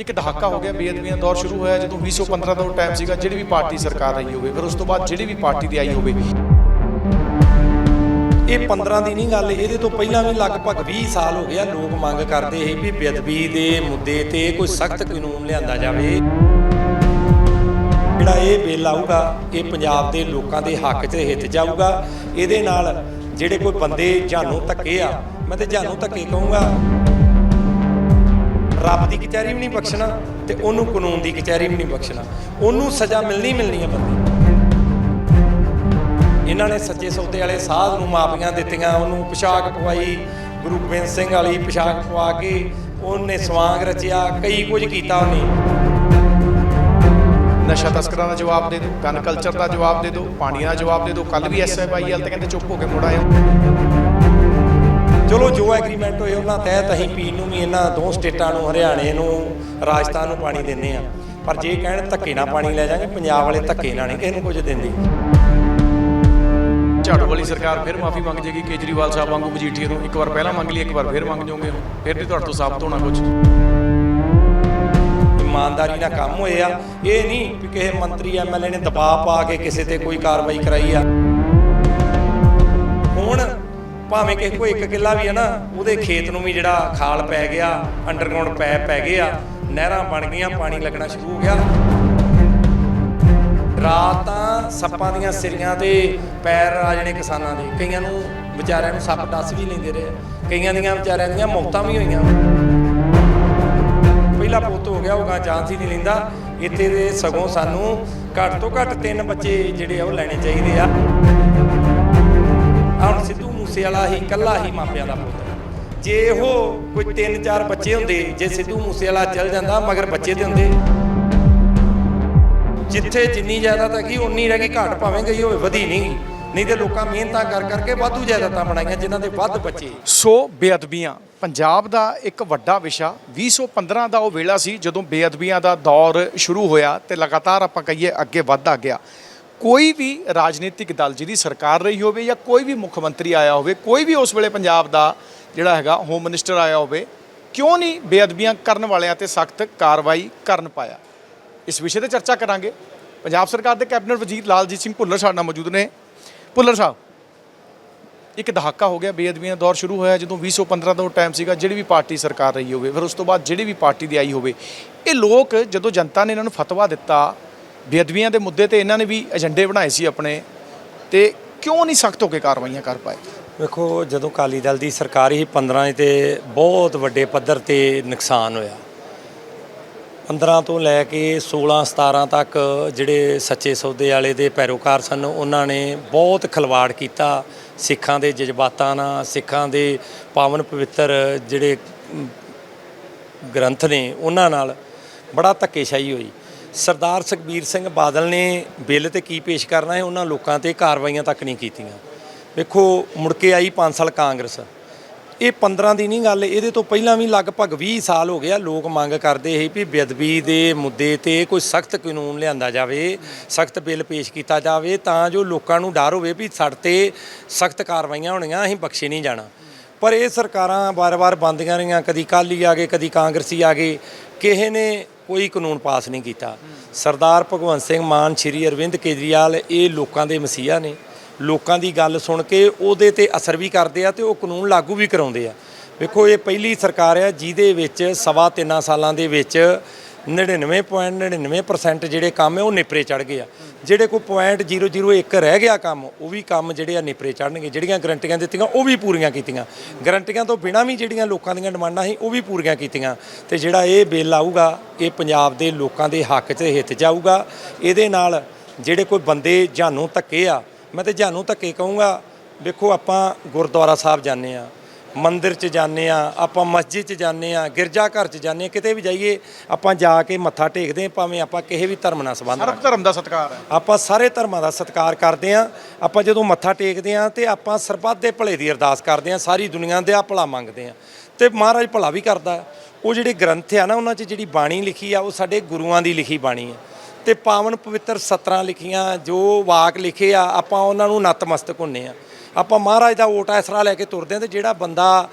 ਇੱਕ ਦਹਾਕਾ ਹੋ ਗਿਆ ਬੇਅਦਬੀਆਂ ਦਾ ਦੌਰ ਸ਼ੁਰੂ ਹੋਇਆ ਜਦੋਂ 2015 ਦਾ ਉਹ ਟਾਈਮ ਸੀਗਾ, ਜਿਹੜੀ ਵੀ ਪਾਰਟੀ ਸਰਕਾਰ ਆਈ ਹੋਵੇ, ਫਿਰ ਉਸ ਤੋਂ ਬਾਅਦ ਜਿਹੜੀ ਵੀ ਪਾਰਟੀ ਦੀ ਆਈ ਹੋਵੇ। ਇਹ 15 ਦੀ ਨਹੀਂ ਗੱਲ, ਇਹਦੇ ਤੋਂ ਪਹਿਲਾਂ ਵੀ ਲਗਭਗ 20 ਸਾਲ ਹੋ ਗਿਆ ਲੋਕ ਮੰਗ ਕਰਦੇ ਸੀ ਵੀ ਬੇਅਦਬੀ ਦੇ ਮੁੱਦੇ ਤੇ ਕੋਈ ਸਖਤ ਕਾਨੂੰਨ ਲਿਆਂਦਾ ਜਾਵੇ। ਜਿਹੜਾ ਇਹ ਬਿੱਲ ਆਊਗਾ, ਇਹ ਪੰਜਾਬ ਦੇ ਲੋਕਾਂ ਦੇ ਹੱਕ 'ਚ ਹਿੱਤ ਜਾਊਗਾ ਇਹਦੇ ਨਾਲ ਜਿਹੜੇ ਕੋਈ ਬੰਦੇ ਜਾਨੂੰ ਧੱਕੇ ਆ, ਮੈਂ ਤੇ ਜਾਨੂੰ ਧੱਕੇ ਕਹੂੰਗਾ। ਰੱਬ ਦੀ ਕਚਹਿਰੀ ਵੀ ਨਹੀਂ ਬਖਸ਼ਣਾ ਤੇ ਉਹਨੂੰ ਕਾਨੂੰਨ ਦੀ ਕਚਹਿਰੀ ਵੀ ਨਹੀਂ ਬਖਸ਼ਣਾ। ਉਹਨੂੰ ਸਜ਼ਾ ਮਿਲਣੀ ਮਿਲਣੀ ਹੈ ਬੰਦੇ ਇਹਨਾਂ ਨੇ ਸੱਚੇ ਸੌਦੇ ਵਾਲੇ ਸਾਧ ਨੂੰ ਮਾਫੀਆਂ ਦਿੱਤੀਆਂ, ਉਹਨੂੰ ਪੋਸ਼ਾਕ ਪਵਾਈ, ਗੁਰੂ ਗੋਬਿੰਦ ਸਿੰਘ ਵਾਲੀ ਪੋਸ਼ਾਕ ਪਵਾ ਕੇ ਉਹਨੇ ਸਵਾਂਗ ਰਚਿਆ, ਕਈ ਕੁਝ ਕੀਤਾ ਉਹਨੇ। ਨਸ਼ਾ ਤਸਕਰਾਂ ਦਾ ਜਵਾਬ ਦੇ ਦਿਓ, ਗਨ ਕਲਚਰ ਦਾ ਜਵਾਬ ਦੇ ਦਿਓ, ਪਾਣੀਆਂ ਦਾ ਜਵਾਬ ਦੇ ਦਿਓ ਕੱਲ ਵੀ ਐਸਐਫਆਈ ਵਾਲ ਤੇ ਕਹਿੰਦੇ ਚੁੱਪ ਹੋ ਕੇ ਮੁੜ ਆਇਓ। ਚਲੋ ਜੋ ਐਗਰੀਮੈਂਟ ਹੋਏ ਉਹਨਾਂ ਤਹਿਤ ਅਸੀਂ ਪੀਣ ਨੂੰ ਵੀ ਇਹਨਾਂ ਦੋ ਸਟੇਟਾਂ ਨੂੰ ਹਰਿਆਣੇ ਨੂੰ ਰਾਜਸਥਾਨ ਨੂੰ ਪਾਣੀ ਦਿੰਦੇ ਆ ਪਰ ਜੇ ਕਹਿਣ ਧੱਕੇ ਨਾਲ ਪਾਣੀ ਲੈ ਜਾਾਂਗੇ ਪੰਜਾਬ ਵਾਲੇ ਧੱਕੇ ਨਾਲ ਨਹੀਂ ਕਿਸੇ ਨੂੰ ਕੁਝ ਦਿੰਦੇ ਝਾੜੂ ਵਾਲੀ ਸਰਕਾਰ ਫਿਰ ਮਾਫੀ ਮੰਗ ਜੇਗੀ ਕੇਜਰੀਵਾਲ ਸਾਹਿਬ ਵਾਂਗੂ ਮਜੀਠੀਏ ਨੂੰ ਇੱਕ ਵਾਰ ਪਹਿਲਾਂ ਮੰਗ ਲਈ ਇੱਕ ਵਾਰ ਫਿਰ ਮੰਗ ਜਾਓਗੇ? ਫਿਰ ਵੀ ਤੁਹਾਡੇ ਤੋਂ ਸਾਬਤ ਹੋਣਾ ਕੁਝ ਇਮਾਨਦਾਰੀ ਨਾਲ ਕੰਮ ਹੋਏ ਆ। ਇਹ ਨਹੀਂ ਵੀ ਕਿਸੇ ਮੰਤਰੀ ਐਮਐਲਏ ਨੇ ਦਬਾਅ ਪਾ ਕੇ ਕਿਸੇ ਤੇ ਕੋਈ ਕਾਰਵਾਈ ਕਰਾਈ ਆ। ਹੁਣ ਭਾਵੇਂ ਕਿਸੇ ਕੋ ਇੱਕ ਕਿੱਲਾ ਵੀ ਹੈ ਨਾ, ਉਹਦੇ ਖੇਤ ਨੂੰ ਵੀ ਜਿਹੜਾ ਖਾਲ ਪੈ ਗਿਆ ਅੰਡਰਗਰਾਉਂਡ ਪੈਪ ਪੈ ਗਏ ਆ, ਨਹਿਰਾਂ ਬਣ ਗਈਆਂ, ਪਾਣੀ ਲੱਗਣਾ ਸ਼ੁਰੂ ਹੋ ਗਿਆ। ਰਾਤ ਸੱਪਾਂ ਦੀਆਂ ਸਿਰੀਆਂ ਤੇ ਪੈਰ ਆ ਜਾਣੇ ਕਿਸਾਨਾਂ ਦੇ, ਕਈਆਂ ਨੂੰ ਵਿਚਾਰਿਆਂ ਨੂੰ ਸੱਪ ਦੱਸ ਵੀ ਲੈਂਦੇ ਰਹੇ, ਕਈਆਂ ਦੀਆਂ ਵਿਚਾਰਿਆਂ ਦੀਆਂ ਮੌਤਾਂ ਵੀ ਹੋਈਆਂ। ਪਹਿਲਾ ਪੁੱਤ ਹੋ ਗਿਆ, ਉਹ ਗਾਂ ਚਾਂਸ ਹੀ ਨਹੀਂ ਲੈਂਦਾ, ਇੱਥੇ ਦੇ ਸਗੋਂ ਸਾਨੂੰ ਘੱਟ ਤੋਂ ਘੱਟ ਤਿੰਨ ਬੱਚੇ ਜਿਹੜੇ ਆ ਉਹ ਲੈਣੇ ਚਾਹੀਦੇ ਆ। ਹੁਣ ਮੂਸੇ ਵਾਲਾ ਹੀ ਇਕੱਲਾ ਹੀ ਮਾਪਿਆਂ ਦਾ ਪੁੱਤ। ਜੇ ਉਹ ਕੋਈ ਤਿੰਨ ਚਾਰ ਬੱਚੇ ਹੁੰਦੇ, ਜੇ ਸਿੱਧੂ ਮੂਸੇ ਵਾਲਾ ਚੱਲ ਜਾਂਦਾ, ਮਗਰ ਬੱਚੇ ਤੇ ਹੁੰਦੇ। ਜਿੱਥੇ ਜਿੰਨੀ ਜਾਇਦਾਦ ਹੈਗੀ, ਉਨੀ ਰਹਿ ਗਈ, ਘਾਟ ਭਾਵੇਂ ਗਈ ਹੋਵੇ, ਵਧੀ ਨਹੀਂ। ਨਹੀਂ ਤੇ ਲੋਕਾਂ ਮਿਹਨਤਾਂ ਕਰ ਕਰਕੇ ਵਾਧੂ ਜਾਇਦਾਦਾਂ ਬਣਾਈਆਂ, ਜਿਨ੍ਹਾਂ ਦੇ ਵੱਧ ਬੱਚੇ। ਸੋ ਬੇਅਦਬੀਆਂ। ਪੰਜਾਬ ਦਾ ਇੱਕ ਵੱਡਾ ਵਿਸ਼ਾ 2015 ਦਾ ਉਹ ਵੇਲਾ ਸੀ ਜਦੋਂ ਬੇਅਦਬੀਆਂ ਦਾ ਦੌਰ ਸ਼ੁਰੂ ਹੋਇਆ ਤੇ ਲਗਾਤਾਰ ਆਪਾਂ ਕਹੀਏ ਅੱਗੇ ਵੱਧਦਾ ਗਿਆ। ਕੋਈ ਵੀ ਰਾਜਨੀਤਿਕ ਦਲ ਜਿਹਦੀ ਸਰਕਾਰ ਰਹੀ ਹੋਵੇ ਜਾਂ ਕੋਈ ਵੀ ਮੁੱਖ ਮੰਤਰੀ ਆਇਆ ਹੋਵੇ, ਕੋਈ ਵੀ ਉਸ ਵੇਲੇ ਪੰਜਾਬ ਦਾ ਜਿਹੜਾ ਹੈਗਾ ਹੋਮ ਮਿਨਿਸਟਰ ਆਇਆ ਹੋਵੇ, ਕਿਉਂ ਨਹੀਂ ਬੇਅਦਬੀਆਂ ਕਰਨ ਵਾਲਿਆਂ ਤੇ ਸਖਤ ਕਾਰਵਾਈ ਕਰਨ ਪਾਇਆ? ਇਸ ਵਿਸ਼ੇ ਤੇ ਚਰਚਾ ਕਰਾਂਗੇ। ਪੰਜਾਬ ਸਰਕਾਰ ਦੇ ਕੈਬਨਿਟ ਵਜ਼ੀਰ ਲਾਲਜੀਤ ਸਿੰਘ ਭੁੱਲਰ ਸਾਡੇ ਨਾਲ ਮੌਜੂਦ ਨੇ। ਭੁੱਲਰ ਸਾਹਿਬ, ਇੱਕ ਦਹਾਕਾ ਹੋ ਗਿਆ ਬੇਅਦਬੀਆਂ ਦਾ ਦੌਰ ਸ਼ੁਰੂ ਹੋਇਆ, ਜਦੋਂ 2015 ਦਾ ਉਹ ਟਾਈਮ ਸੀਗਾ, ਜਿਹੜੀ ਵੀ ਪਾਰਟੀ ਸਰਕਾਰ ਰਹੀ ਹੋਵੇ, ਫਿਰ ਉਸ ਤੋਂ ਬਾਅਦ ਜਿਹੜੀ ਵੀ ਪਾਰਟੀ ਦੀ ਆਈ ਹੋਵੇ, ਇਹ ਲੋਕ ਜਦੋਂ ਜਨਤਾ ਨੇ ਇਹਨਾਂ ਨੂੰ ਫਤਵਾ ਦਿੱਤਾ ਬੇਅਦਬੀਆਂ ਦੇ ਮੁੱਦੇ ਤੇ ਇਹਨਾਂ ਨੇ ਵੀ ਏਜੰਡੇ ਬਣਾਏ ਸੀ ਆਪਣੇ ਤੇ ਕਿਉਂ ਨਹੀਂ ਸਖਤ ਹੋ ਕੇ ਕਾਰਵਾਈਆਂ ਕਰ ਪਾਏ? ਵੇਖੋ, ਜਦੋਂ ਕਾਲੀ ਦਲ ਦੀ ਸਰਕਾਰ ਹੀ 15 ਤੇ ਬਹੁਤ ਵੱਡੇ ਪੱਧਰ ਤੇ ਨੁਕਸਾਨ ਹੋਇਆ 15 ਤੋਂ ਲੈ ਕੇ 16 17 ਤੱਕ ਜਿਹੜੇ ਸੱਚੇ ਸੌਦੇ ਵਾਲੇ ਦੇ ਪੈਰੋਕਾਰ ਸਨ, ਉਹਨਾਂ ਨੇ ਬਹੁਤ ਖਲਵਾੜ ਕੀਤਾ। ਸਿੱਖਾਂ ਦੇ ਜਜ਼ਬਾਤਾਂ ਨਾਲ, ਸਿੱਖਾਂ ਦੇ ਪਾਵਨ ਪਵਿੱਤਰ ਜਿਹੜੇ ਗ੍ਰੰਥ ਨੇ, ਉਹਨਾਂ ਨਾਲ ਬੜਾ ਧੱਕੇਸ਼ਾਹੀ ਹੋਈ। ਸਰਦਾਰ ਸੁਖਬੀਰ ਸਿੰਘ ਬਾਦਲ ਨੇ ਬਿੱਲ ਤੇ ਕੀ ਪੇਸ਼ ਕਰਨਾ ਹੈ, ਉਹਨਾਂ ਲੋਕਾਂ ਤੇ ਕਾਰਵਾਈਆਂ ਤੱਕ ਨਹੀਂ ਕੀਤੀਆਂ। ਵੇਖੋ, ਮੁੜ ਕੇ ਆਈ 5 ਸਾਲ ਕਾਂਗਰਸ। ਇਹ 15 ਦੀ ਨਹੀਂ ਗੱਲ, ਇਹਦੇ ਤੋਂ ਪਹਿਲਾਂ ਵੀ ਲਗਭਗ 20 ਸਾਲ ਹੋ ਗਿਆ ਲੋਕ ਮੰਗ ਕਰਦੇ ਸੀ ਵੀ ਬੇਅਦਬੀ ਦੇ ਮੁੱਦੇ ਤੇ ਕੋਈ ਸਖਤ ਕਾਨੂੰਨ ਲਿਆਂਦਾ ਜਾਵੇ, ਸਖਤ ਬਿੱਲ ਪੇਸ਼ ਕੀਤਾ ਜਾਵੇ, ਤਾਂ ਜੋ ਲੋਕਾਂ ਨੂੰ ਡਰ ਹੋਵੇ ਵੀ ਸਾਡੇ ਤੇ ਸਖਤ ਕਾਰਵਾਈਆਂ ਹੋਣੀਆਂ, ਅਸੀਂ ਬਖਸ਼ੇ ਨਹੀਂ ਜਾਣਾ। ਪਰ ਇਹ ਸਰਕਾਰਾਂ ਵਾਰ-ਵਾਰ ਬੰਦੀਆਂ ਰਹੀਆਂ, ਕਦੀ ਕਾਲੀ ਆ ਗਏ, ਕਦੀ ਕਾਂਗਰਸੀ ਆ ਗਏ, ਕਿਸੇ ਨੇ ਕੋਈ ਕਾਨੂੰਨ ਪਾਸ ਨਹੀਂ ਕੀਤਾ। ਸਰਦਾਰ ਭਗਵੰਤ ਸਿੰਘ ਮਾਨ, ਸ਼੍ਰੀ ਅਰਵਿੰਦ ਕੇਜਰੀਵਾਲ, ਇਹ ਲੋਕਾਂ ਦੇ ਮਸੀਹਾ ਨੇ। ਲੋਕਾਂ ਦੀ ਗੱਲ ਸੁਣ ਕੇ ਉਹਦੇ ਤੇ ਅਸਰ ਵੀ ਕਰਦੇ ਆ ਤੇ ਉਹ ਕਾਨੂੰਨ ਲਾਗੂ ਵੀ ਕਰਾਉਂਦੇ ਆ। ਵੇਖੋ, ਇਹ ਪਹਿਲੀ ਸਰਕਾਰ ਆ ਜਿਹਦੇ ਵਿੱਚ ਸਵਾ ਤਿੰਨਾਂ ਸਾਲਾਂ ਦੇ ਵਿੱਚ 99.99% ਜਿਹੜੇ ਕੰਮ ਹੈ ਉਹ ਨਿਪਰੇ ਚੜ ਗਏ ਆ। ਜਿਹੜੇ ਕੋਈ ਪੁਆਇੰਟ 001 ਰਹਿ ਗਿਆ ਕੰਮ, ਉਹ ਵੀ ਕੰਮ ਜਿਹੜੇ ਆ ਨਿਪਰੇ ਚੜਨਗੇ ਜਿਹੜੀਆਂ ਗਰੰਟੀਆਂ ਦਿੱਤੀਆਂ, ਉਹ ਵੀ ਪੂਰੀਆਂ ਕੀਤੀਆਂ। ਗਰੰਟੀਆਂ ਤੋਂ ਬਿਨਾਂ ਵੀ ਜਿਹੜੀਆਂ ਲੋਕਾਂ ਦੀਆਂ ਡਿਮਾਂਡਾਂ ਸੀ, ਉਹ ਵੀ ਪੂਰੀਆਂ ਕੀਤੀਆਂ। ਤੇ ਜਿਹੜਾ ਇਹ ਬਿੱਲ ਆਊਗਾ, ਇਹ ਪੰਜਾਬ ਦੇ ਲੋਕਾਂ ਦੇ ਹੱਕ 'ਚ ਹਿੱਤ ਜਾਊਗਾ। ਇਹਦੇ ਨਾਲ ਜਿਹੜੇ ਕੋਈ ਬੰਦੇ ਜਾਨੂੰ ਧੱਕੇ ਆ, ਮੈਂ ਤੇ ਜਾਨੂੰ ਧੱਕੇ ਕਹੂੰਗਾ, ਵੇਖੋ ਆਪਾਂ ਗੁਰਦੁਆਰਾ ਸਾਹਿਬ ਜਾਂਦੇ ਆ। ਮੰਦਿਰ 'ਚ ਜਾਂਦੇ ਆ ਆਪਾਂ ਮਸਜਿਦ 'ਚ ਜਾਂਦੇ ਆ ਗਿਰਜਾ ਘਰ 'ਚ ਜਾਂਦੇ ਆ ਕਿਤੇ ਵੀ ਜਾਈਏ ਆਪਾਂ ਜਾ ਕੇ ਮੱਥਾ ਟੇਕਦੇ ਆ ਭਾਵੇਂ ਆਪਾਂ ਕਿਸੇ ਵੀ ਧਰਮ ਨਾਲ ਸੰਬੰਧ ਸਰਬ ਧਰਮ ਦਾ ਸਤਿਕਾਰ ਹੈ। ਆਪਾਂ ਸਾਰੇ ਧਰਮਾਂ ਦਾ ਸਤਿਕਾਰ ਕਰਦੇ ਆ ਆਪਾਂ ਜਦੋਂ ਮੱਥਾ ਟੇਕਦੇ ਆ ਤੇ ਆਪਾਂ ਸਰਬੱਤ ਦੇ ਭਲੇ ਦੀ ਅਰਦਾਸ ਕਰਦੇ ਆ ਸਾਰੀ ਦੁਨੀਆ ਦੇ ਆ ਭਲਾ ਮੰਗਦੇ ਆ ਤੇ ਮਹਾਰਾਜ ਭਲਾ ਵੀ ਕਰਦਾ। ਉਹ ਜਿਹੜੇ ਗ੍ਰੰਥ ਆ ਨਾ ਉਹਨਾਂ 'ਚ ਜਿਹੜੀ ਬਾਣੀ ਲਿਖੀ ਆ ਉਹ ਸਾਡੇ ਗੁਰੂਆਂ ਦੀ ਲਿਖੀ ਬਾਣੀ ਹੈ ਤੇ ਪਾਵਨ ਪਵਿੱਤਰ ਸਤਰਾਂ ਲਿਖੀਆਂ ਜੋ ਵਾਕ ਲਿਖੇ ਆ ਆਪਾਂ ਉਹਨਾਂ ਨੂੰ ਨਤਮਸਤਕ ਹੁੰਨੇ ਆ ਆਪਾਂ ਮਹਾਰਾਜ ਦਾ ਓਟ ਆਸਰਾ ਲੈ ਕੇ ਤੁਰਦੇ ਹਾਂ ਤੇ ਜਿਹੜਾ ਬੰਦਾ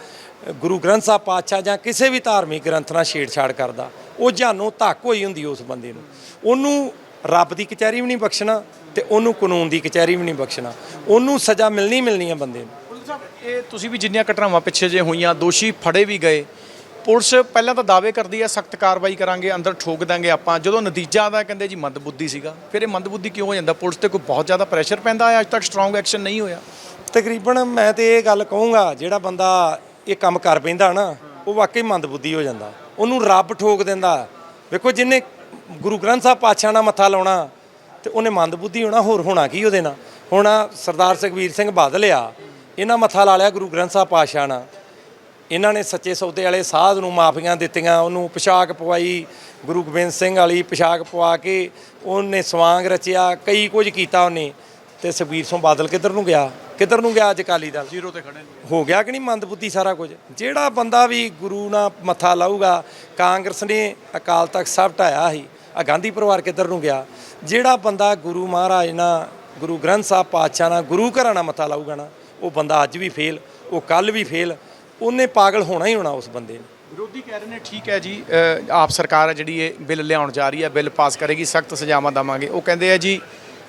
ਗੁਰੂ ਗ੍ਰੰਥ ਸਾਹਿਬ ਪਾਤਸ਼ਾਹ ਜਾਂ ਕਿਸੇ ਵੀ ਧਾਰਮਿਕ ਗ੍ਰੰਥ ਨਾਲ ਛੇੜਛਾੜ ਕਰਦਾ, ਉਹ ਜਾਨੋਂ ਧੱਕ ਹੋਈ ਹੁੰਦੀ ਉਸ ਬੰਦੇ ਨੂੰ। ਉਹਨੂੰ ਰੱਬ ਦੀ ਕਚਹਿਰੀ ਵੀ ਨਹੀਂ ਬਖਸ਼ਣਾ ਤੇ ਉਹਨੂੰ ਕਾਨੂੰਨ ਦੀ ਕਚਹਿਰੀ ਵੀ ਨਹੀਂ ਬਖਸ਼ਣਾ। ਉਹਨੂੰ ਸਜ਼ਾ ਮਿਲਣੀ ਮਿਲਣੀ ਹੈ ਬੰਦੇ ਨੂੰ। ਇਹ ਤੁਸੀਂ ਵੀ ਜਿੰਨੀਆਂ ਘਟਨਾਵਾਂ ਪਿੱਛੇ ਜੇ ਹੋਈਆਂ, ਦੋਸ਼ੀ ਫੜੇ ਵੀ ਗਏ, ਪੁਲਿਸ ਪਹਿਲਾਂ ਤਾਂ ਦਾਅਵੇ ਕਰਦੀ ਹੈ ਸਖਤ ਕਾਰਵਾਈ ਕਰਾਂਗੇ, ਅੰਦਰ ਠੋਕ ਦਾਂਗੇ ਆਪਾਂ। ਜਦੋਂ ਨਤੀਜਾ ਆਦਾ ਕਹਿੰਦੇ ਜੀ ਮੰਦਬੁੱਧੀ ਸੀਗਾ। ਫਿਰ ਇਹ ਮੰਦਬੁੱਧੀ ਕਿਉਂ ਹੋ ਜਾਂਦਾ? ਪੁਲਿਸ ਤੇ ਕੋਈ ਬਹੁਤ ਜ਼ਿਆਦਾ ਪ੍ਰੈਸ਼ਰ ਪੈਂਦਾ ਹੈ ਅੱਜ ਤੱਕ ਸਟਰੋਂਗ ਐਕਸ਼ਨ ਨਹੀਂ ਹੋਇਆ। ਤਕਰੀਬਨ ਮੈਂ ਤੇ ਇਹ ਗੱਲ ਕਹੂੰਗਾ, ਜਿਹੜਾ ਬੰਦਾ ਇਹ ਕੰਮ ਕਰ ਪੈਂਦਾ ਨਾ, ਉਹ ਵਾਕਈ ਮੰਦਬੁੱਧੀ ਹੋ ਜਾਂਦਾ। ਉਹਨੂੰ ਰੱਬ ਠੋਕ ਦਿੰਦਾ। ਵੇਖੋ ਜਿਨੇ ਗੁਰੂ ਗ੍ਰੰਥ ਸਾਹਿਬ ਪਾਤਸ਼ਾਹ ਨਾਲ ਮੱਥਾ ਲਾਉਣਾ, ਤੇ ਉਹਨੇ ਮੰਦਬੁੱਧੀ ਹੋਣਾ, ਹੋਰ ਹੋਣਾ ਕੀ ਉਹਦੇ ਨਾਲ? ਹੁਣ ਸਰਦਾਰ ਸੁਖਬੀਰ ਸਿੰਘ ਬਾਦਲ ਆ, ਇਹਨਾਂ ਮੱਥਾ ਲਾ ਲਿਆ ਗੁਰੂ ਗ੍ਰੰਥ ਸਾਹਿਬ ਪਾਤਸ਼ਾਹ ਨਾਲ। ਇਹਨਾਂ ਨੇ ਸੱਚੇ ਸੌਦੇ ਵਾਲੇ ਸਾਧ ਨੂੰ ਮਾਫੀਆਂ ਦਿੱਤੀਆਂ, ਉਹਨੂੰ ਪੋਸ਼ਾਕ ਪਵਾਈ, ਗੁਰੂ ਗੋਬਿੰਦ ਸਿੰਘ ਵਾਲੀ ਪੋਸ਼ਾਕ ਪਵਾ ਕੇ ਉਹਨੇ ਸਵਾਂਗ ਰਚਿਆ, ਕਈ ਕੁਝ ਕੀਤਾ ਉਹਨੇ। ਤੇ ਸੁਖਬੀਰ ਸਿੰਘ ਬਾਦਲ ਕਿੱਧਰ ਨੂੰ ਗਿਆ? ਕਿੱਧਰ ਨੂੰ ਗਿਆ ਅੱਜ ਅਕਾਲੀ ਦਲ? ਜ਼ੀਰੋ ਤੇ ਖੜੇ ਹੋ ਗਿਆ ਕਿ ਨਹੀਂ ਮੰਦਬੁੱਧੀ ਸਾਰਾ ਕੁਝ? ਜਿਹੜਾ ਬੰਦਾ ਵੀ ਗੁਰੂ ਨਾਲ ਮੱਥਾ ਲਾਊਗਾ ਕਾਂਗਰਸ ਨੇ ਅਕਾਲ ਤਖਤ ਸਭ ਢਾਇਆ ਸੀ ਆ ਗਾਂਧੀ ਪਰਿਵਾਰ ਕਿੱਧਰ ਨੂੰ ਗਿਆ? ਜਿਹੜਾ ਬੰਦਾ ਗੁਰੂ ਮਹਾਰਾਜ ਨਾਲ ਗੁਰੂ ਗ੍ਰੰਥ ਸਾਹਿਬ ਪਾਤਸ਼ਾਹ ਨਾਲ ਗੁਰੂ ਘਰਾਂ ਨਾਲ ਮੱਥਾ ਲਾਊਗਾ ਨਾ ਉਹ ਬੰਦਾ ਅੱਜ ਵੀ ਫੇਲ ਉਹ ਕੱਲ ਵੀ ਫੇਲ ਉਹਨੇ ਪਾਗਲ ਹੋਣਾ ਹੀ ਹੋਣਾ ਉਸ ਬੰਦੇ ਨੇ। ਵਿਰੋਧੀ ਕਹਿ ਰਹੇ ਨੇ ਠੀਕ ਹੈ ਜੀ ਆਪ ਸਰਕਾਰ ਹੈ ਜਿਹੜੀ ਇਹ ਬਿੱਲ ਲਿਆਉਣ ਜਾ ਰਹੀ ਹੈ ਬਿੱਲ ਪਾਸ ਕਰੇਗੀ ਸਖਤ ਸਜ਼ਾਵਾਂ ਦੇਵਾਂਗੇ। ਉਹ ਕਹਿੰਦੇ ਆ ਜੀ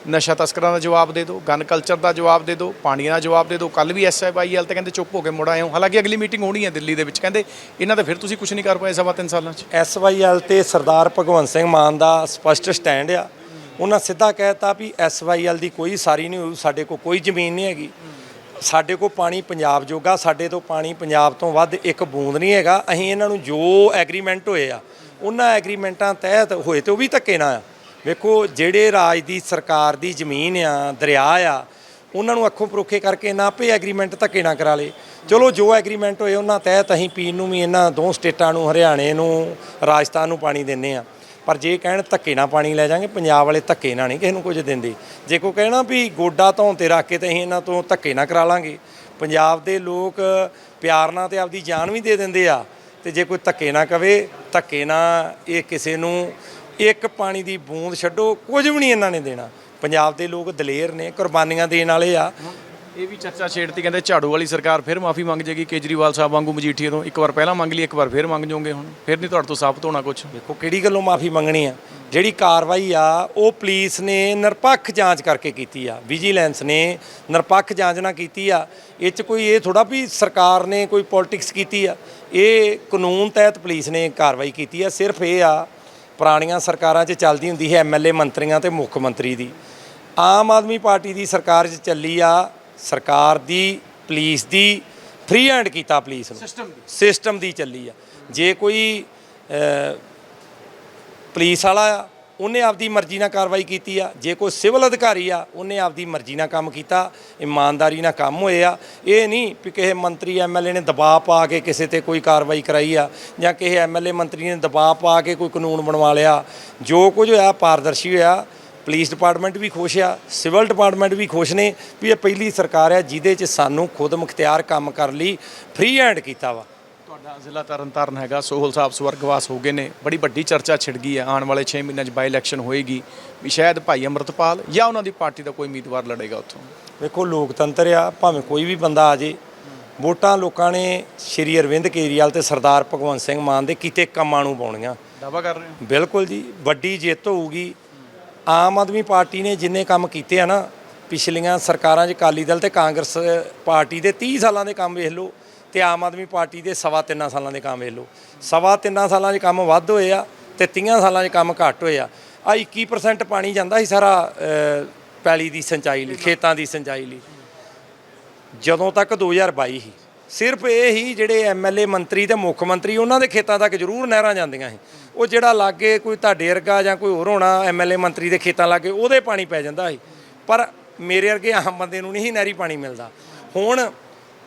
ਨਸ਼ਾ ਤਸਕਰਾਂ ਦਾ ਜਵਾਬ ਦੇ ਦਿਓ, ਗਨ ਕਲਚਰ ਦਾ ਜਵਾਬ ਦੇ ਦਿਓ, ਪਾਣੀਆਂ ਦਾ ਜਵਾਬ ਦੇ ਦਿਓ। ਕੱਲ ਵੀ ਐਸਐਫਆਈਐਲ ਤੇ ਕਹਿੰਦੇ ਚੁੱਪ ਹੋ ਕੇ ਮੁੜ ਆਏ ਹੋ। ਹਾਲਾਂਕਿ ਅਗਲੀ ਮੀਟਿੰਗ ਹੋਣੀ ਹੈ ਦਿੱਲੀ ਦੇ ਵਿੱਚ। ਕਹਿੰਦੇ ਇਹਨਾਂ ਦਾ ਫਿਰ ਤੁਸੀਂ ਕੁਝ ਨਹੀਂ ਕਰ ਪਾਏ ਸਵਾ ਤਿੰਨ ਸਾਲਾਂ 'ਚ। ਐਸਵਾਈਐਲ ਤੇ ਸਰਦਾਰ ਭਗਵੰਤ ਸਿੰਘ ਮਾਨ ਦਾ ਸਪਸ਼ਟ ਸਟੈਂਡ ਆ। ਉਹਨਾਂ ਸਿੱਧਾ ਕਹਿਤਾ ਵੀ ਐਸਵਾਈਐਲ ਦੀ ਕੋਈ ਸਾਰੀ ਨਹੀਂ ਹੋਈ, ਸਾਡੇ ਕੋਲ ਕੋਈ ਜ਼ਮੀਨ ਨਹੀਂ ਹੈਗੀ। ਸਾਡੇ ਕੋਲ ਪਾਣੀ ਪੰਜਾਬ ਜੋਗਾ, ਸਾਡੇ ਤੋਂ ਪਾਣੀ ਪੰਜਾਬ ਤੋਂ ਵੱਧ ਇੱਕ ਬੂੰਦ ਨਹੀਂ ਹੈਗਾ। ਅਸੀਂ ਇਹਨਾਂ ਨੂੰ ਜੋ ਐਗਰੀਮੈਂਟ ਹੋਏ ਆ, ਉਹਨਾਂ ਐਗਰੀਮੈਂਟਾਂ ਤਹਿਤ ਹੋਏ ਤੇ ਉਹ ਵੀ ਧੱਕੇ ਨਾਲ ਆ। ਵੇਖੋ, ਜਿਹੜੇ ਰਾਜ ਦੀ ਸਰਕਾਰ ਦੀ ਜ਼ਮੀਨ ਆ, ਦਰਿਆ ਆ, ਉਹਨਾਂ ਨੂੰ ਅੱਖੋਂ ਪਰੋਖੇ ਕਰਕੇ ਨਾ ਆਪੇ ਐਗਰੀਮੈਂਟ ਧੱਕੇ ਨਾ ਕਰਾ ਲੇ। ਚਲੋ, ਜੋ ਐਗਰੀਮੈਂਟ ਹੋਏ ਉਹਨਾਂ ਤਹਿਤ ਅਸੀਂ ਪੀਣ ਨੂੰ ਵੀ ਇਹਨਾਂ ਦੋ ਸਟੇਟਾਂ ਨੂੰ, ਹਰਿਆਣੇ ਨੂੰ, ਰਾਜਸਥਾਨ ਨੂੰ ਪਾਣੀ ਦਿੰਨੇ ਆ ਪਰ ਜੇ ਕਹਿਣ ਧੱਕੇ ਨਾਲ ਪਾਣੀ ਲੈ ਜਾਾਂਗੇ, ਪੰਜਾਬ ਵਾਲੇ ਧੱਕੇ ਨਾਲ ਨਹੀਂ ਕਿਸੇ ਨੂੰ ਕੁਝ ਦਿੰਦੇ। ਜੇ ਕੋ ਕਹਿਣਾ ਵੀ ਗੋਡਾ ਧੌਣ ਤੇ ਰੱਖ ਕੇ ਤੇ ਅਸੀਂ ਇਹਨਾਂ ਤੋਂ ਧੱਕੇ ਨਾ ਕਰਾ ਲਾਂਗੇ, ਪੰਜਾਬ ਦੇ ਲੋਕ ਪਿਆਰ ਨਾਲ ਤੇ ਆਪਦੀ ਜਾਨ ਵੀ ਦੇ ਦਿੰਦੇ ਆ। ਤੇ ਜੇ ਕੋਈ ਧੱਕੇ ਨਾ ਕਵੇ, ਧੱਕੇ ਨਾ ਇਹ ਕਿਸੇ ਨੂੰ ਇੱਕ ਪਾਣੀ ਦੀ ਬੂੰਦ ਛੱਡੋ ਕੁਝ ਵੀ ਨਹੀਂ ਇਹਨਾਂ ਨੇ ਦੇਣਾ। ਪੰਜਾਬ ਦੇ ਲੋਕ ਦਲੇਰ ਨੇ ਕੁਰਬਾਨੀਆਂ ਦੇਣ ਵਾਲੇ ਆ। ਇਹ ਵੀ ਚਰਚਾ ਛੇੜਤੀ ਕਹਿੰਦੇ ਝਾੜੂ ਵਾਲੀ ਸਰਕਾਰ ਫਿਰ ਮਾਫੀ ਮੰਗ ਜੇਗੀ ਕੇਜਰੀਵਾਲ ਸਾਹਿਬ ਵਾਂਗੂ ਮਜੀਠੀਏ ਤੋਂ। ਇੱਕ ਵਾਰ ਪਹਿਲਾਂ ਮੰਗ ਲਈ ਇੱਕ ਵਾਰ ਫਿਰ ਮੰਗ ਜਾਓਗੇ ਹੁਣ। ਫਿਰ ਨਹੀਂ ਤੁਹਾਡੇ ਤੋਂ ਸਾਬਤ ਹੋਣਾ ਕੁਝ ਵੇਖੋ ਕਿਹੜੀ ਗੱਲੋਂ ਮਾਫੀ ਮੰਗਣੀ ਆ? ਜਿਹੜੀ ਕਾਰਵਾਈ ਆ ਉਹ ਪੁਲਿਸ ਨੇ ਨਿਰਪੱਖ ਜਾਂਚ ਕਰਕੇ ਕੀਤੀ ਆ। ਵਿਜੀਲੈਂਸ ਨੇ ਨਿਰਪੱਖ ਜਾਂਚ ਨਾ ਕੀਤੀ ਆ। ਇਹ ਚ ਕੋਈ ਇਹ ਥੋੜਾ ਵੀ ਸਰਕਾਰ ਨੇ ਕੋਈ ਪੋਲਿਟਿਕਸ ਕੀਤੀ ਆ। ਇਹ ਕਾਨੂੰਨ ਤਹਿਤ ਪੁਲਿਸ ਨੇ ਕਾਰਵਾਈ ਕੀਤੀ ਆ। ਸਿਰਫ ਇਹ ਆ ਪੁਰਾਣੀਆਂ ਸਰਕਾਰਾਂ 'ਚ ਚੱਲਦੀ ਹੁੰਦੀ ਹੈ ਐਮਐਲਏ ਮੰਤਰੀਆਂ ਤੇ ਮੁੱਖ ਮੰਤਰੀ ਦੀ। ਆਮ ਆਦਮੀ ਪਾਰਟੀ ਦੀ ਸਰਕਾਰ 'ਚ ਚੱਲੀ ਆ ਸਰਕਾਰ ਦੀ ਪੁਲਿਸ ਦੀ ਫ੍ਰੀ ਹੈਂਡ ਕੀਤਾ ਪੁਲਿਸ ਨੂੰ। ਸਿਸਟਮ ਸਿਸਟਮ ਦੀ ਚੱਲੀ ਆ। ਜੇ ਕੋਈ ਪੁਲਿਸ ਵਾਲਾ ਆ ਉਹਨੇ ਆਪਦੀ ਮਰਜ਼ੀ ਨਾਲ ਕਾਰਵਾਈ ਕੀਤੀ ਆ। ਜੇ ਕੋਈ ਸਿਵਲ ਅਧਿਕਾਰੀ ਆ, ਉਹਨੇ ਆਪਦੀ ਮਰਜ਼ੀ ਨਾਲ ਕੰਮ ਕੀਤਾ। ਇਮਾਨਦਾਰੀ ਨਾਲ ਕੰਮ ਹੋਏ ਆ। ਇਹ ਨਹੀਂ ਵੀ ਕਿਸੇ ਮੰਤਰੀ ਐਮਐਲਏ ਨੇ ਦਬਾਅ ਪਾ ਕੇ ਕਿਸੇ ਤੇ ਕੋਈ ਕਾਰਵਾਈ ਕਰਾਈ ਆ ਜਾਂ ਕਿਸੇ ਐਮਐਲਏ ਮੰਤਰੀ ਨੇ ਦਬਾਅ ਪਾ ਕੇ ਕੋਈ ਕਾਨੂੰਨ ਬਣਵਾ ਲਿਆ। ਜੋ ਕੁਝ ਹੋਇਆ, ਪਾਰਦਰਸ਼ੀ ਹੋਇਆ। ਪੁਲਿਸ ਡਿਪਾਰਟਮੈਂਟ ਵੀ ਖੁਸ਼ ਆ। ਸਿਵਲ ਡਿਪਾਰਟਮੈਂਟ ਵੀ ਖੁਸ਼ ਨੇ ਵੀ ਇਹ ਪਹਿਲੀ ਸਰਕਾਰ ਆ ਜਿਹਦੇ 'ਚ ਸਾਨੂੰ ਖੁਦ ਮੁਖਤਿਆਰ ਕੰਮ ਕਰਨ ਲਈ ਫ੍ਰੀ ਹੈਂਡ ਕੀਤਾ ਵਾ। ਤੁਹਾਡਾ ਜ਼ਿਲ੍ਹਾ ਤਰਨਤਾਰਨ ਹੈਗਾ ਸੋਹਲ ਸਾਹਿਬ ਸਵਰਗਵਾਸ ਹੋ ਗਏ ਨੇ। ਬੜੀ ਵੱਡੀ ਚਰਚਾ ਛਿੜ ਗਈ ਹੈ ਆਉਣ ਵਾਲੇ 6 ਮਹੀਨਿਆਂ 'ਚ ਬਾਈ ਇਲੈਕਸ਼ਨ ਹੋਏਗੀ। ਵੀ ਸ਼ਾਇਦ ਭਾਈ ਅਮਰਤਪਾਲ ਜਾਂ ਉਹਨਾਂ ਦੀ ਪਾਰਟੀ ਦਾ ਕੋਈ ਉਮੀਦਵਾਰ ਲੜੇਗਾ ਉੱਥੋਂ। ਵੇਖੋ ਲੋਕਤੰਤਰ ਆ ਭਾਵੇਂ ਕੋਈ ਵੀ ਬੰਦਾ ਆ ਜੇ ਵੋਟਾਂ ਲੋਕਾਂ ਨੇ ਸ਼੍ਰੀ ਅਰਵਿੰਦ ਕੇਜਰੀਵਾਲ ਤੇ ਸਰਦਾਰ ਭਗਵੰਤ ਸਿੰਘ ਮਾਨ ਦੇ ਕੀਤੇ ਕੰਮਾਂ ਨੂੰ ਪਾਉਣੀਆਂ। ਦਾਵਾ ਕਰ ਰਹੇ ਹੋ? ਬਿਲਕੁਲ ਜੀ ਵੱਡੀ ਜਿੱਤ ਹੋਊਗੀ। ਆਮ ਆਦਮੀ ਪਾਰਟੀ ਨੇ ਜਿੰਨੇ ਕੰਮ ਕੀਤੇ ਆ ਨਾ ਪਿਛਲੀਆਂ ਸਰਕਾਰਾਂ 'ਚ ਅਕਾਲੀ ਦਲ ਤੇ ਕਾਂਗਰਸ ਪਾਰਟੀ ਦੇ 30 ਸਾਲਾਂ ਦੇ ਕੰਮ ਵੇਖ ਲਓ ਤੇ ਆਮ ਆਦਮੀ ਪਾਰਟੀ ਦੇ ਸਵਾ ਤਿੰਨਾਂ ਸਾਲਾਂ ਦੇ ਕੰਮ ਵੇਖ ਲਓ। ਸਵਾ ਤਿੰਨਾਂ ਸਾਲਾਂ 'ਚ ਕੰਮ ਵੱਧ ਹੋਏ ਆ ਤੇ 30 ਸਾਲਾਂ 'ਚ ਕੰਮ ਘੱਟ ਹੋਏ ਆ। ਆ 21% ਪਾਣੀ ਜਾਂਦਾ ਸੀ ਸਾਰਾ ਪੈਲੀ ਦੀ ਸਿੰਚਾਈ ਲਈ, ਖੇਤਾਂ ਦੀ ਸਿੰਚਾਈ ਲਈ। ਜਦੋਂ ਤੱਕ 2022 ਸੀ, ਸਿਰਫ ਇਹ ਹੀ ਜਿਹੜੇ ਐਮਐਲਏ ਮੰਤਰੀ ਤੇ ਮੁੱਖ ਮੰਤਰੀ ਉਹਨਾਂ ਦੇ ਖੇਤਾਂ ਤੱਕ ਜ਼ਰੂਰ ਨਹਿਰਾਂ ਜਾਂਦੀਆਂ ਸੀ। ਉਹ ਜਿਹੜਾ ਲਾਗੇ ਕੋਈ ਤੁਹਾਡੇ ਵਰਗਾ ਜਾਂ ਕੋਈ ਹੋਰ ਹੋਣਾ ਐਮਐਲਏ ਮੰਤਰੀ ਦੇ ਖੇਤਾਂ ਲਾਗੇ ਉਹਦੇ ਪਾਣੀ ਪੈ ਜਾਂਦਾ ਸੀ। ਪਰ ਮੇਰੇ ਵਰਗੇ ਆਮ ਬੰਦੇ ਨੂੰ ਨਹੀਂ ਨਹਿਰੀ ਪਾਣੀ ਮਿਲਦਾ। ਹੁਣ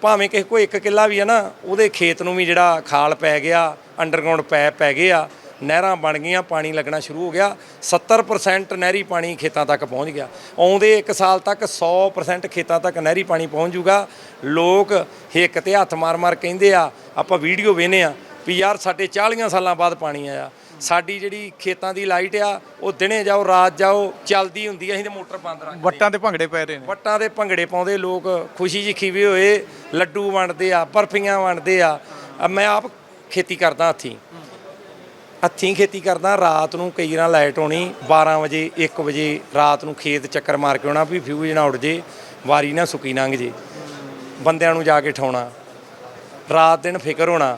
ਭਾਵੇਂ ਕਿਸੇ ਕੋਈ ਇੱਕ ਕਿੱਲਾ ਵੀ ਹੈ ਨਾ, ਉਹਦੇ ਖੇਤ ਨੂੰ ਵੀ ਜਿਹੜਾ ਖਾਲ ਪੈ ਗਿਆ ਅੰਡਰਗਰਾਉਂਡ ਪੈਪ ਪੈ ਗਏ ਆ, ਨਹਿਰਾਂ ਬਣ ਗਈਆਂ, ਪਾਣੀ ਲੱਗਣਾ ਸ਼ੁਰੂ ਹੋ ਗਿਆ 70% ਨਹਿਰੀ ਪਾਣੀ ਖੇਤਾਂ ਤੱਕ ਪਹੁੰਚ ਗਿਆ। ਆਉਂਦੇ ਇੱਕ ਸਾਲ ਤੱਕ 100% ਖੇਤਾਂ ਤੱਕ ਨਹਿਰੀ ਪਾਣੀ ਪਹੁੰਚ ਜੂਗਾ ਲੋਕ ਹਿੱਕ ਤੇ ਹੱਥ ਮਾਰ-ਮਾਰ ਕਹਿੰਦੇ ਆ, ਆਪਾਂ ਵੀਡੀਓ ਵੇਨੇ ਆ ਵੀ ਯਾਰ ਸਾਡੇ 40 ਸਾਲਾਂ ਬਾਅਦ ਪਾਣੀ ਆਇਆ। ਸਾਡੀ ਜਿਹੜੀ ਖੇਤਾਂ ਦੀ ਲਾਈਟ ਆ ਉਹ ਦਿਨੇ ਜਾਓ ਰਾਤ ਜਾਓ ਚੱਲਦੀ ਹੁੰਦੀ ਆ ਅਸੀਂ ਤੇ ਮੋਟਰ ਬੰਦ ਰੱਖ ਵੱਟਾਂ ਤੇ ਭੰਗੜੇ ਪੈ ਰਹੇ ਨੇ। ਵੱਟਾਂ ਦੇ ਭੰਗੜੇ ਪਾਉਂਦੇ ਲੋਕ ਖੁਸ਼ੀ ਜੀ ਖੀਵੇ ਹੋਏ ਲੱਡੂ ਵੰਡਦੇ ਆ ਬਰਫੀਆਂ ਵੰਡਦੇ ਆ। ਅ ਮੈਂ ਆਪ ਖੇਤੀ ਕਰਦਾ ਹੱਥੀਂ। ਹੱਥੀਂ ਖੇਤੀ ਕਰਦਾ ਰਾਤ ਨੂੰ ਕਈ ਵਾਰ ਲਾਈਟ ਆਉਣੀ 12 ਵਜੇ 1 ਵਜੇ ਰਾਤ ਨੂੰ ਖੇਤ ਚੱਕਰ ਮਾਰ ਕੇ ਆਉਣਾ ਵੀ ਫਿਊਜ਼ ਨਾ ਉੱਡ ਜੇ ਵਾਰੀ ਨਾ ਸੁੱਕੀ ਲੰਘ ਜੇ। ਬੰਦਿਆਂ ਨੂੰ ਜਾ ਕੇ ਠਾਉਣਾ। ਰਾਤ ਦਿਨ ਫਿਕਰ ਹੋਣਾ।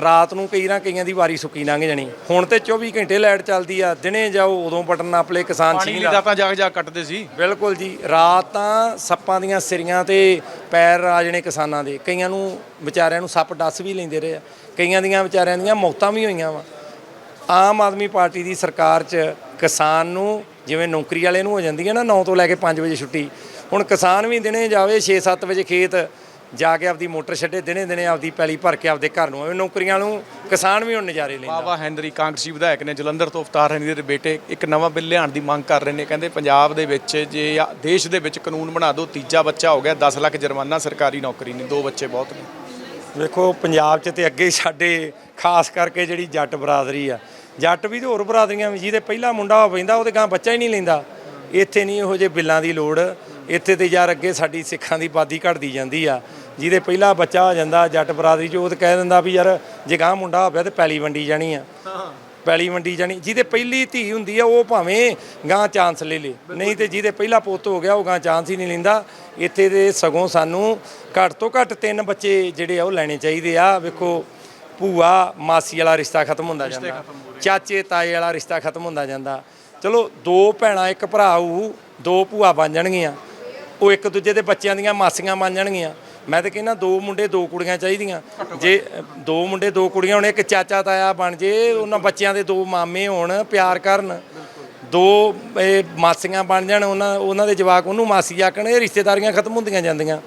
ਰਾਤ ਨੂੰ ਕਈ ਨਾ ਕਈਆਂ ਦੀ ਵਾਰੀ ਸੁੱਕੀ ਲੰਘ ਜਾਣੀ। ਹੁਣ ਤੇ 24 ਘੰਟੇ ਲਾਈਟ ਚੱਲਦੀ ਆ ਦਿਨੇ ਜਾਓ ਉਦੋਂ ਬਟਨ ਨਾਪਲੇ ਕਿਸਾਨ ਪਾਣੀ ਲਈ ਸੀ ਦਾਤਾਂ ਜਾਗ ਜਾਗ ਕੱਟਦੇ ਸੀ। ਬਿਲਕੁਲ ਜੀ ਰਾਤ ਤਾਂ ਸੱਪਾਂ ਦੀਆਂ ਸਿਰੀਆਂ ਤੇ ਪੈਰ ਆ ਜਣੇ ਕਿਸਾਨਾਂ ਦੇ। ਕਈਆਂ ਨੂੰ ਵਿਚਾਰਿਆਂ ਨੂੰ ਸੱਪ ਡੱਸ ਵੀ ਲੈਂਦੇ ਰਹੇ ਆ। ਕਈਆਂ ਦੀਆਂ ਵਿਚਾਰਿਆਂ ਦੀਆਂ ਮੌਤਾਂ ਵੀ ਹੋਈਆਂ ਵਾ। ਆਮ ਆਦਮੀ ਪਾਰਟੀ ਦੀ ਸਰਕਾਰ 'ਚ ਕਿਸਾਨ ਨੂੰ ਜਿਵੇਂ ਨੌਕਰੀ ਵਾਲੇ ਨੂੰ ਹੋ ਜਾਂਦੀ ਹੈ ਨਾ 9 ਤੋਂ ਲੈ ਕੇ 5 ਵਜੇ ਛੁੱਟੀ। ਹੁਣ ਕਿਸਾਨ ਵੀ ਦਿਨੇ ਜਾਵੇ 6-7 ਵਜੇ ਖੇਤ ਜਾ ਕੇ ਆਪਦੀ ਮੋਟਰ ਛੱਡੇ ਦਿਨੇ ਦਿਨੇ ਆਪਦੀ ਪੈਲੀ ਭਰ ਕੇ ਆਪਦੇ ਘਰ ਨੂੰ ਆਵੇ। ਨੌਕਰੀਆਂ ਨੂੰ ਕਿਸਾਨ ਵੀ ਹੁਣ ਨਜ਼ਾਰੇ ਲੈਂਦਾ ਬਾਬਾ ਹੈਨਰੀ ਕਾਂਗਰਸੀ ਵਿਧਾਇਕ ਨੇ ਜਲੰਧਰ ਤੋਂ ਅਵਤਾਰ ਹੈਨਰੀ ਦੇ ਬੇਟੇ ਇੱਕ ਨਵਾਂ ਬਿੱਲ ਲਿਆਉਣ ਦੀ ਮੰਗ ਕਰ ਰਹੇ ਨੇ। ਕਹਿੰਦੇ ਪੰਜਾਬ ਦੇ ਵਿੱਚ ਜੇ ਜਾਂ ਦੇਸ਼ ਦੇ ਵਿੱਚ ਕਾਨੂੰਨ ਬਣਾ ਦਿਓ ਤੀਜਾ ਬੱਚਾ ਹੋ ਗਿਆ 10 ਲੱਖ ਜੁਰਮਾਨਾ ਸਰਕਾਰੀ ਨੌਕਰੀ ਨਹੀਂ ਦੋ ਬੱਚੇ ਬਹੁਤ ਨੇ। ਵੇਖੋ ਪੰਜਾਬ 'ਚ ਤੇ ਅੱਗੇ ਹੀ ਸਾਡੇ ਖਾਸ ਕਰਕੇ ਜਿਹੜੀ ਜੱਟ ਬਰਾਦਰੀ ਆ ਜੱਟ ਵੀ ਤੇ ਹੋਰ ਬਰਾਦਰੀਆਂ ਵੀ ਜਿਹਦੇ ਪਹਿਲਾ ਮੁੰਡਾ ਹੋ ਪੈਂਦਾ ਉਹਦੇ ਗਾਂ ਬੱਚਾ ਹੀ ਨਹੀਂ ਲੈਂਦਾ। ਇੱਥੇ ਨਹੀਂ ਇਹੋ ਜਿਹੇ ਬਿੱਲਾਂ ਦੀ ਲੋੜ। ਇੱਥੇ ਤੇ ਯਾਰ ਅੱਗੇ ਸਾਡੀ ਸਿੱਖਾਂ ਦੀ ਬਾਦੀ ਘਟਦੀ ਜਾਂਦੀ ਆ ਜਿਹਦੇ ਪਹਿਲਾ ਬੱਚਾ ਹੋ ਜਾਂਦਾ ਜੱਟ ਬਰਾਦਰੀ 'ਚ ਉਹ ਤੇ ਕਹਿ ਦਿੰਦਾ ਵੀ ਯਾਰ ਜੇ ਗਾਂ ਮੁੰਡਾ ਹੋਵੇ ਤੇ ਪੈਲੀ ਵੰਡੀ ਜਾਣੀ ਆ। ਪੈਲੀ ਵੰਡੀ ਜਾਣੀ ਜਿਹਦੇ ਪਹਿਲੀ ਧੀ ਹੁੰਦੀ ਆ ਉਹ ਭਾਵੇਂ ਗਾਂ ਚਾਂਸ ਲੈ ਲੇ ਨਹੀਂ ਤੇ ਜਿਹਦੇ ਪਹਿਲਾ ਪੁੱਤ ਹੋ ਗਿਆ ਉਹ ਗਾਂ ਚਾਂਸ ਹੀ ਨਹੀਂ ਲੈਂਦਾ। ਇੱਥੇ ਦੇ ਸਗੋਂ ਸਾਨੂੰ ਘੱਟ ਤੋਂ ਘੱਟ ਤਿੰਨ ਬੱਚੇ ਜਿਹੜੇ ਆ ਉਹ ਲੈਣੇ ਚਾਹੀਦੇ ਆ। ਵੇਖੋ ਭੂਆ ਮਾਸੀ ਵਾਲਾ ਰਿਸ਼ਤਾ ਖਤਮ ਹੁੰਦਾ ਜਾਂਦਾ ਚਾਚੇ ਤਾਏ ਵਾਲਾ ਰਿਸ਼ਤਾ ਖਤਮ ਹੁੰਦਾ ਜਾਂਦਾ। ਚਲੋ ਦੋ ਭੈਣਾਂ ਇੱਕ ਭਰਾ ਹੋਊ ਦੋ ਭੂਆ ਬਣ ਜਾਣਗੀਆਂ। ਉਹ ਇੱਕ ਦੂਜੇ ਦੇ ਬੱਚਿਆਂ ਦੀਆਂ ਮਾਸੀਆਂ ਬਣ ਜਾਣਗੀਆਂ ਮੈਂ ਤਾਂ ਕਹਿੰਦਾ ਦੋ ਮੁੰਡੇ ਦੋ ਕੁੜੀਆਂ ਚਾਹੀਦੀਆਂ। ਜੇ ਦੋ ਮੁੰਡੇ ਦੋ ਕੁੜੀਆਂ ਹੋਣ, ਇੱਕ ਚਾਚਾ ਤਾਇਆ ਬਣ ਜੇ, ਉਹਨਾਂ ਬੱਚਿਆਂ ਦੇ ਦੋ ਮਾਮੇ ਹੋਣ, ਪਿਆਰ ਕਰਨ। ਦੋ ਇਹ ਮਾਸੀਆਂ ਬਣ ਜਾਣ, ਉਹਨਾਂ ਉਹਨਾਂ ਦੇ ਜਵਾਕ ਉਹਨੂੰ ਮਾਸੀ ਆਖਣ, ਇਹ ਰਿਸ਼ਤੇਦਾਰੀਆਂ ਖਤਮ ਹੁੰਦੀਆਂ ਜਾਂਦੀਆਂ।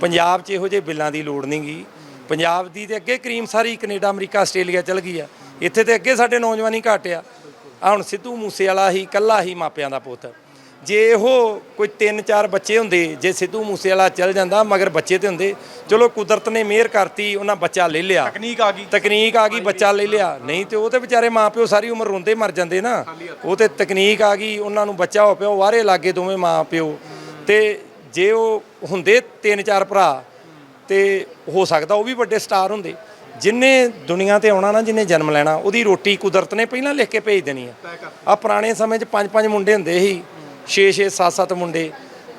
ਪੰਜਾਬ 'ਚ ਇਹੋ ਜਿਹੇ ਬਿੱਲਾਂ ਦੀ ਲੋੜ ਨਹੀਂਗੀ ਪੰਜਾਬ ਦੀ ਤੇ ਅੱਗੇ ਕਰੀਮ ਸਾਰੀ ਕੈਨੇਡਾ, ਅਮਰੀਕਾ, ਆਸਟ੍ਰੇਲੀਆ ਚਲ ਗਈ ਆ। ਇੱਥੇ ਤੇ ਅੱਗੇ ਸਾਡੇ ਨੌਜਵਾਨੀ ਘੱਟ ਆ। ਆ ਹੁਣ ਸਿੱਧੂ ਮੂਸੇ ਵਾਲਾ ਹੀ, ਕੱਲਾ ਹੀ ਮਾਪਿਆਂ ਦਾ ਪੁੱਤ। ਜੇ ਉਹ ਕੋਈ ਤਿੰਨ ਚਾਰ ਬੱਚੇ ਹੁੰਦੇ ਜੇ ਸਿੱਧੂ ਮੂਸੇ ਵਾਲਾ ਚੱਲ ਜਾਂਦਾ ਮਗਰ ਬੱਚੇ ਤੇ ਹੁੰਦੇ ਚਲੋ ਕੁਦਰਤ ਨੇ ਮਿਹਰ ਕਰਤੀ ਉਹਨਾਂ ਬੱਚਾ ਲੈ ਲਿਆ। ਤਕਨੀਕ ਆ ਗਈ। ਤਕਨੀਕ ਆ ਗਈ ਬੱਚਾ ਲੈ ਲਿਆ। ਨਹੀਂ ਤੇ ਉਹ ਤੇ ਵਿਚਾਰੇ ਮਾਪਿਓ ਸਾਰੀ ਉਮਰ ਰੋਂਦੇ ਮਰ ਜਾਂਦੇ ਨਾ। ਉਹ ਤੇ ਤਕਨੀਕ ਆ ਗਈ ਉਹਨਾਂ ਨੂੰ ਬੱਚਾ ਹੋ ਪਿਆ ਉਹ ਵਾਰੇ ਲਾਗੇ ਦੋਵੇਂ ਮਾਪਿਓ। ਤੇ ਜੇ ਉਹ ਹੁੰਦੇ ਤਿੰਨ ਚਾਰ ਭਰਾ ਤੇ ਹੋ ਸਕਦਾ ਉਹ ਵੀ ਵੱਡੇ ਸਟਾਰ ਹੁੰਦੇ। ਜਿਨੇ ਦੁਨੀਆ ਤੇ ਆਉਣਾ ਨਾ ਜਿਨੇ ਜਨਮ ਲੈਣਾ ਉਹਦੀ ਰੋਟੀ ਕੁਦਰਤ ਨੇ ਪਹਿਲਾਂ ਲਿਖ ਕੇ ਭੇਜ ਦੇਣੀ ਆ। ਆ ਪੁਰਾਣੇ ਸਮੇਂ 'ਚ ਪੰਜ ਪੰਜ ਮੁੰਡੇ ਹੁੰਦੇ ਸੀ। 6 6 7 7 ਮੁੰਡੇ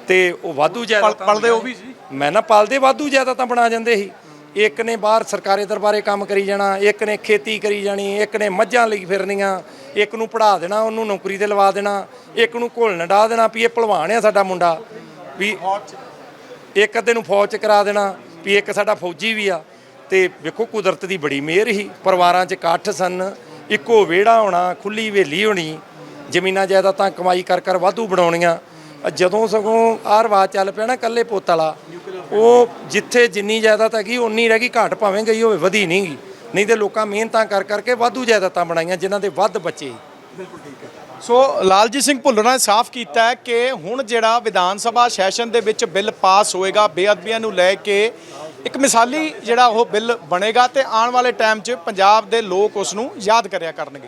ਤੇ ਉਹ ਵਾਧੂ ਜ਼ਿਆਦਾ ਪਲਦੇ ਉਹ ਵੀ ਸੀ? ਮੈਂ ਨਾ ਪਲਦੇ ਵਾਧੂ ਜ਼ਿਆਦਾ ਤਾਂ ਬਣਾ ਜਾਂਦੇ ਸੀ। ਇੱਕ ਨੇ ਬਾਹਰ ਸਰਕਾਰੀ ਦਰਬਾਰੇ ਕੰਮ ਕਰੀ ਜਾਣਾ ਇੱਕ ਨੇ ਖੇਤੀ ਕਰੀ ਜਾਣੀ ਇੱਕ ਨੇ ਮੱਝਾਂ ਲਈ ਫਿਰਨੀਆਂ ਇੱਕ ਨੂੰ ਪੜਾ ਦੇਣਾ ਉਹਨੂੰ ਨੌਕਰੀ ਤੇ ਲਵਾ ਦੇਣਾ ਇੱਕ ਨੂੰ ਘੁਲਣ ਡਾ ਦੇਣਾ ਵੀ ਇਹ ਭਲਵਾਨ ਆ ਸਾਡਾ ਮੁੰਡਾ ਵੀ ਇੱਕ ਅੱਧੇ ਨੂੰ ਫੌਜ ਚ ਕਰਾ ਦੇਣਾ ਵੀ ਇੱਕ ਸਾਡਾ ਫੌਜੀ ਵੀ ਆ। ਤੇ ਵੇਖੋ ਕੁਦਰਤ ਦੀ ਬੜੀ ਮਿਹਰ ਹੀ ਪਰਿਵਾਰਾਂ 'ਚ ਇਕੱਠ ਸਨ ਇੱਕੋ ਵਿਹੜਾ ਹੋਣਾ ਖੁੱਲੀ ਹਵੇਲੀ ਹੋਣੀ ਜ਼ਮੀਨਾਂ ਜਾਇਦਾਦਾਂ ਕਮਾਈ ਕਰ ਕਰ ਵਾਧੂ ਬਣਾਉਣੀਆਂ। ਜਦੋਂ ਸਗੋਂ ਆਹ ਰਿਵਾਜ ਚੱਲ ਪਿਆ ਨਾ ਕੱਲੇ ਪੁੱਤ ਵਾਲਾ, ਉਹ ਜਿੱਥੇ ਜਿੰਨੀ ਜਾਇਦਾਦ ਹੈਗੀ ਉਨੀ ਰਹਿ ਗਈ, ਘਾਟ ਭਾਵੇਂ ਗਈ ਹੋਵੇ, ਵਧੀ ਨਹੀਂ ਗਈ। ਨਹੀਂ ਤੇ ਲੋਕਾਂ ਮਿਹਨਤਾਂ ਕਰ ਕਰਕੇ ਵਾਧੂ ਜਾਇਦਾਦਾਂ ਬਣਾਈਆਂ, ਜਿਨ੍ਹਾਂ ਦੇ ਵੱਧ ਬੱਚੇ। ਬਿਲਕੁਲ ਠੀਕ ਹੈ। ਸੋ ਲਾਲਜੀਤ ਸਿੰਘ ਭੁੱਲਰ ਨੇ ਸਾਫ਼ ਕੀਤਾ ਹੈ ਕਿ ਹੁਣ ਜਿਹੜਾ ਵਿਧਾਨ ਸਭਾ ਸੈਸ਼ਨ ਦੇ ਵਿੱਚ ਬਿੱਲ ਪਾਸ ਹੋਏਗਾ, ਬੇਅਦਬੀਆਂ ਨੂੰ ਲੈ ਕੇ ਇੱਕ ਮਿਸਾਲੀ ਜਿਹੜਾ ਉਹ ਬਿੱਲ ਬਣੇਗਾ ਤੇ ਆਉਣ ਵਾਲੇ ਟਾਈਮ 'ਚ ਪੰਜਾਬ ਦੇ ਲੋਕ ਉਸ ਨੂੰ ਯਾਦ ਕਰਿਆ ਕਰਨਗੇ।